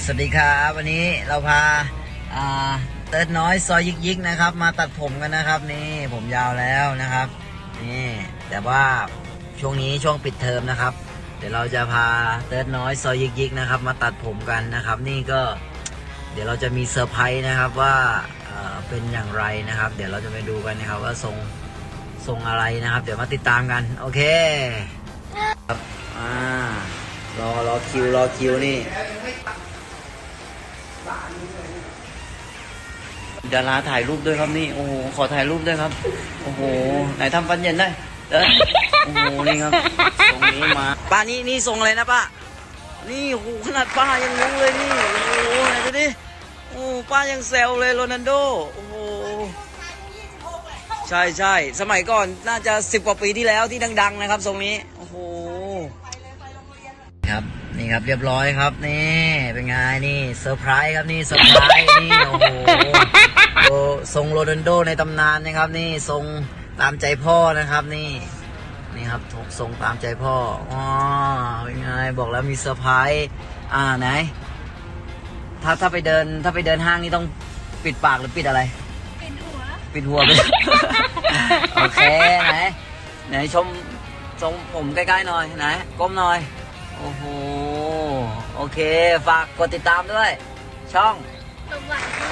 สวัสดีครับวันนี้เราพาเติร์ดน้อยซอยยิกยิกๆนะครับ มาตัดผมกันนะครับ นี่ผมยาวแล้วนะครับ นี่แต่ว่าช่วงนี้ช่วงปิดเทอมนะครับ เดี๋ยวเราจะพาเติร์ดน้อยซอยยิกยิกๆนะครับ มาตัดผมกันนะครับ นี่ก็เดี๋ยวเราจะมีเซอร์ไพรส์นะครับว่าเอ่อเป็นอย่างไรนะครับ เดี๋ยวเราจะไปดูกันนะครับ ว่าทรงทรงอะไรนะครับ เดี๋ยวมาติดตามกันโอเคครับอ่ารอรอคิวรอคิวนี่ ดาราถ่ายรูปด้วยครับนี่ โอ้โห ขอถ่ายรูปด้วยครับ โอ้โห ไหนทำฟันเย็นได้เออโอ้โห นี่ครับทรงนี้มา ป้านี่นี่ทรงอะไรนะป้า นี่โอ้โหขนาดป้ายังรู้เลยนี่ โอ้โหไหนดูดิ โอ้ป้ายังแซวเลยโรนัลโด โอ้โห ใช่ใช่ สมัยก่อนน่าจะสิบกว่าปีที่แล้วที่ดัง ๆ นะครับทรงนี้ โอ้โห ครับ นี่ครับเรียบร้อยครับ นี่ เป็นไงนี่เซอร์ไพรส์ครับนี่เซอร์ไพรส์นี่โโรนัลโดในตำนานนะครับ นี่ทรงตามใจพ่อนะครับนี่นี่ครับททรงตามใจพ่ออ๋อเป็นไงบอกแล้วมีเซอร์ไพรส์อ่าไหน ถ้าถ้าไปเดินถ้าไปเดินห้างนี่ต้องปิดปากหรือปิดอะไร ปิดหัว ปิดหัวไปโอเคไหนไหนชมทรงผมใกล้ๆหน่อยไหนก้มหน่อย โอ้โห โอเค ฝากกดติดตามด้วย ช่องสวังแล้วโอเคบ๊ายบายกระสม